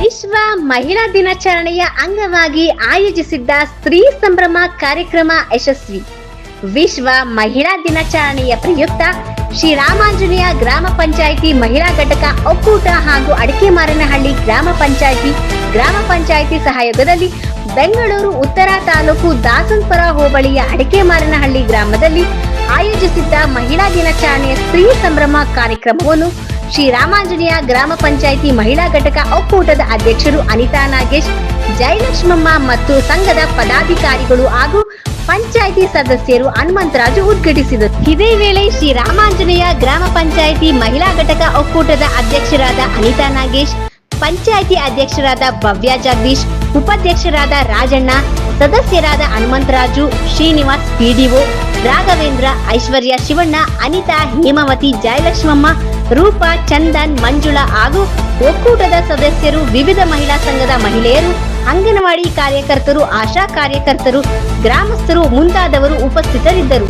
ವಿಶ್ವ ಮಹಿಳಾ ದಿನಾಚರಣೆಯ ಅಂಗವಾಗಿ ಆಯೋಜಿಸಿದ್ದ ಸ್ತ್ರೀ ಸಂಭ್ರಮ ಕಾರ್ಯಕ್ರಮ ಯಶಸ್ವಿ. ವಿಶ್ವ ಮಹಿಳಾ ದಿನಾಚರಣೆಯ ಪ್ರಯುಕ್ತ ಶ್ರೀರಾಮಾಂಜನೇಯ ಗ್ರಾಮ ಪಂಚಾಯಿತಿ ಮಹಿಳಾ ಘಟಕ ಒಕ್ಕೂಟ ಹಾಗೂ ಅಡಿಕೆಮಾರನಹಳ್ಳಿ ಗ್ರಾಮ ಪಂಚಾಯಿತಿ ಗ್ರಾಮ ಪಂಚಾಯಿತಿ ಸಹಯೋಗದಲ್ಲಿ ಬೆಂಗಳೂರು ಉತ್ತರ ತಾಲೂಕು ದಾಸನ್ಪುರ ಹೋಬಳಿಯ ಅಡಿಕೆಮಾರನಹಳ್ಳಿ ಗ್ರಾಮದಲ್ಲಿ ಆಯೋಜಿಸಿದ್ದ ಮಹಿಳಾ ದಿನಾಚರಣೆಯ ಸ್ತ್ರೀ ಸಂಭ್ರಮ ಕಾರ್ಯಕ್ರಮವನ್ನು ಶ್ರೀರಾಮಾಂಜನೇಯ ಗ್ರಾಮ ಪಂಚಾಯಿತಿ ಮಹಿಳಾ ಘಟಕ ಒಕ್ಕೂಟದ ಅಧ್ಯಕ್ಷರು ಅನಿತಾ ನಾಗೇಶ್, ಜಯಲಕ್ಷ್ಮಮ್ಮ ಮತ್ತು ಸಂಘದ ಪದಾಧಿಕಾರಿಗಳು ಹಾಗೂ ಪಂಚಾಯಿತಿ ಸದಸ್ಯರು ಹನುಮಂತರಾಜು ಉದ್ಘಾಟಿಸಿದರು. ಇದೇ ವೇಳೆ ಶ್ರೀರಾಮಾಂಜನೇಯ ಗ್ರಾಮ ಪಂಚಾಯಿತಿ ಮಹಿಳಾ ಘಟಕ ಒಕ್ಕೂಟದ ಅಧ್ಯಕ್ಷರಾದ ಅನಿತಾ ನಾಗೇಶ್, ಪಂಚಾಯಿತಿ ಅಧ್ಯಕ್ಷರಾದ ಭವ್ಯ ಜಗದೀಶ್, ಉಪಾಧ್ಯಕ್ಷರಾದ ರಾಜಣ್ಣ ಸದಸ್ಯರಾದ ಹನುಮಂತರಾಜು, ಶ್ರೀನಿವಾಸ್, ಪಿಡಿಒ, ರಾಘವೇಂದ್ರ, ಐಶ್ವರ್ಯ, ಶಿವಣ್ಣ, ಅನಿತಾ, ಹೇಮಾವತಿ, ಜಯಲಕ್ಷ್ಮಮ್ಮ, ರೂಪಾ, ಚಂದನ್, ಮಂಜುಳಾ ಹಾಗೂ ಒಕ್ಕೂಟದ ಸದಸ್ಯರು, ವಿವಿಧ ಮಹಿಳಾ ಸಂಘದ ಮಹಿಳೆಯರು, ಅಂಗನವಾಡಿ ಕಾರ್ಯಕರ್ತರು, ಆಶಾ ಕಾರ್ಯಕರ್ತರು, ಗ್ರಾಮಸ್ಥರು ಮುಂತಾದವರು ಉಪಸ್ಥಿತರಿದ್ದರು.